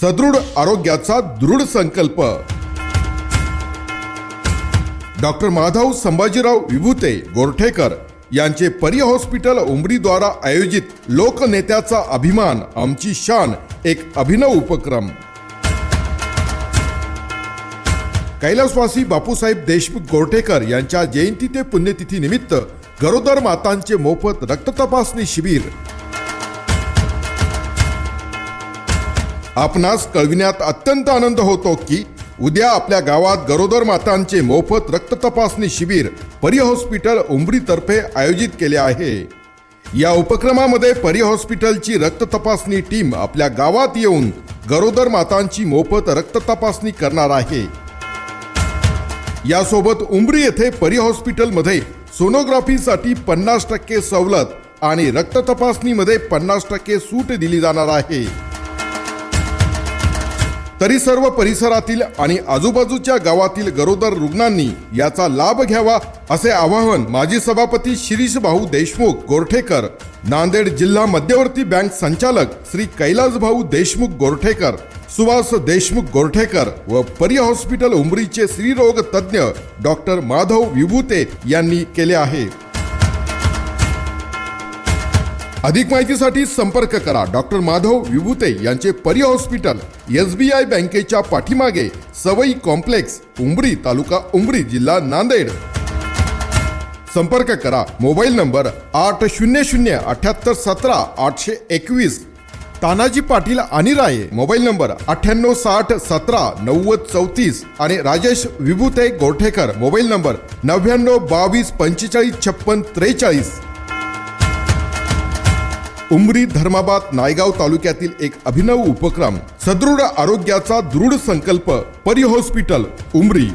सदृढ आरोग्याचा दृढ संकल्प. डॉक्टर माधव संभाजीराव विभूते गोरठेकर यांचे परी हॉस्पिटल उमरीद्वारा आयोजित लोकनेत्याचा अभिमान आमची शान एक अभिनव उपक्रम. कैलासवासी बापूसाहेब देशमुख गोरठेकर यांच्या जयंती ते पुण्यतिथी निमित्त गरोदर मातांचे मोफत रक्त तपासणी शिबिर. आपणास कळविण्यात अत्यंत आनंद होतो की उद्या आपल्या गावात गरोदर मातांचे मोफत रक्त तपासणी शिबिर परी हॉस्पिटल उंबरीतर्फे आयोजित केले आहे. या उपक्रमामध्ये परी हॉस्पिटलची रक्त तपासणी टीम आपल्या गावात येऊन गरोदर मातांची मोफत रक्त तपासणी करणार आहे. यासोबत उमरी येथे परी हॉस्पिटलमध्ये सोनोग्राफीसाठी पन्नास टक्के सवलत आणि रक्त तपासणीमध्ये पन्नास टक्के सूट दिली जाणार आहे. तरी सर्व परिसरातील आणि आजूबाजूच्या गावातील गरोदर रुग्णांनी याचा लाभ घ्यावा असे आवाहन माजी सभापती शिरीष भाऊ देशमुख गोरठेकर नांदेड जिल्हा मध्यवर्ती बँक संचालक श्री कैलास भाऊ देशमुख गोरठेकर सुभाष देशमुख गोरठेकर व परी हॉस्पिटल उमरीचे स्त्रीरोग तज्ज्ञ डॉक्टर माधव विभूते यांनी केले आहे. अधिक माहितीसाठी संपर्क करा. डॉक्टर माधव विभूते यांचे Pari hospital S B I बँकेच्या पाठीमागे सवई कॉम्प्लेक्स उमरी तालुका उमरी जिल्हा नांदेड. संपर्क करा. मोबाईल नंबर आठ शून्य शून्य अठ्याहत्तर सतरा आठशे एकवीस. तानाजी पाटील आणि राय. मोबाईल नंबर अठ्ठ्याण्णव साठ सतरा नव्वद चौतीस. आणि राजेश विभूते गोरठेकर. मोबाईल नंबर नव्याण्णव बावीस पंचेचाळीस छप्पन त्रेचाळीस. उमरी धर्माबाद नायगाव तालुक्यातील एक अभिनव उपक्रम सदृढ आरोग्याचा दृढ संकल्प परी हॉस्पिटल उमरी.